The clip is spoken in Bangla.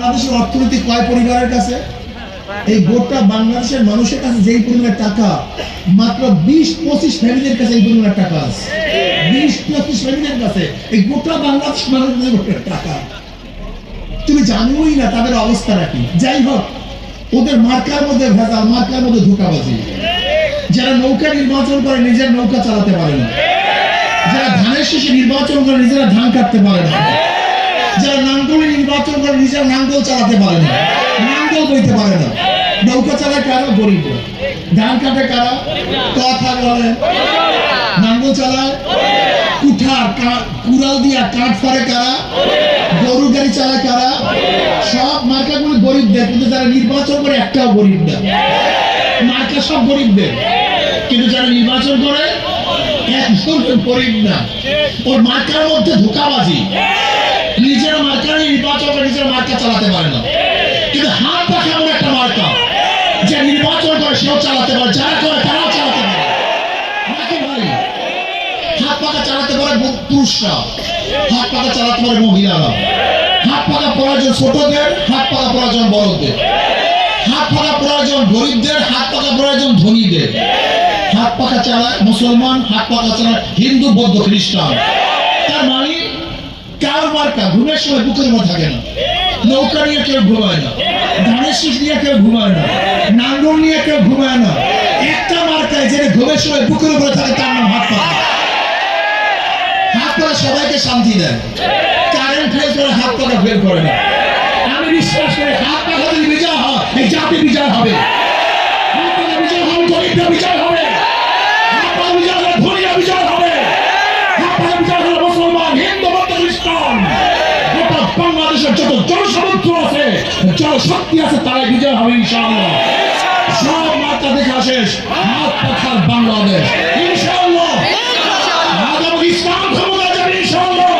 বাংলাদেশের অর্থনীতি কয় পরিবারের কাছে? এই গোটা বাংলাদেশের মানুষের কাছে যেই পরিমাণের টাকা, মাত্র বিশ পঁচিশ ফ্যামিলির কাছে এই পরিমাণের টাকা আছে। বিশ পঁচিশ ফ্যামিলির কাছে এই গোটা বাংলাদেশ মানুষের টাকা। তুমি জানোই না তাদের অবস্থাটা কি। যাই হোক, ওদের মার্কার মধ্যে ভেজাল, মার্কার মধ্যে ধোকাবাজি। যারা নৌকা নির্বাচন করে নিজের নৌকা চালাতে পারে না। যারা ধানের শেষে নির্বাচন করে নিজেরা ধান কাটতে পারে না। যারা নাঙ্গলে নির্বাচন করে নিজেরা নাঙ্গল চালাতে পারে না। নাঙ্গল বইতে পারে না। নৌকা চালায় কারা? গরিব ধান কাটে কারা? কথা বলে। নাঙ্গল চালায়। কুঠার কুড়াল দিয়া কাঠ ফাড়ে কারা? গরু গাড়ি চালায় কারা? সব মার্কাগুলো গরিবদের, কিন্তু যারা নির্বাচন করে একটাও গরিব না। মার্কা সব গরিবদের। কিন্তু যারা নির্বাচন করে একজন গরিব না। ওর মার্কার মধ্যে ধোকাবাজি। নিজের মার্কা নির্বাচন নিজের মার্কা চালাতে পারে না। কিন্তু হাত পাখা এমন একটা মার্কা যে নির্বাচন করে সেও চালাতে পারে, যারা করে তারাও চালাতে পারে। হাত পাখা চালাতে পারে পুরুষরা, হাত পাখা চালাতে পারে মহিলারা। হাত পাখা প্রয়োজন ছোটদের, হাত পাখা প্রয়োজন বড়দের। হাত পাখা প্রয়োজন গরিবদের, হাত পাখা প্রয়োজন ধনীদের। হাত পাখা চালায় মুসলমান, হাত পাখা চালায় হিন্দু, বৌদ্ধ, খ্রিস্টান। তার মানে কার মার্কা? ঘুমের সময় বুকের উপর থাকে না। নৌকা নিয়ে কেউ ঘুমায় না। ধানের শীষ নিয়ে কেউ ঘুমায় না। নাঙ্গল নিয়ে কেউ ঘুমায় না। একটা মার্কায় যে ঘুমের সময় বুকের উপরে থাকে, তার নাম হাত পাখা হাত পাখা সবাইকে শান্তি দেয়। কারেন্ট ফেল করে হাত পাখা ফেল করে না। আমি বিশ্বাস করি হাত পাখা যদি বিজয় হয়, এই জাতি বিজয় হবে হাত পাখা বিজয় হবে গরিবরা বিজয় হবে হাত পাখা বিজয় হবে ধনীরা বিজয় হবে হাত পাখা বিজয় হবে মুসলমান হিন্দু খ্রিস্টান গোটা বাংলাদেশের যত জনসমর্থ আছে জনশক্তি আছে, তারাই বিজয় হবে, ইনশাআল্লাহ। সব মাত্রা দেখা শেষ হাত পাখার বাংলাদেশ। ইনশাআল্লাহ। আগামী ইসলাম ক্ষমতা যাবে, ইনশাআল্লাহ।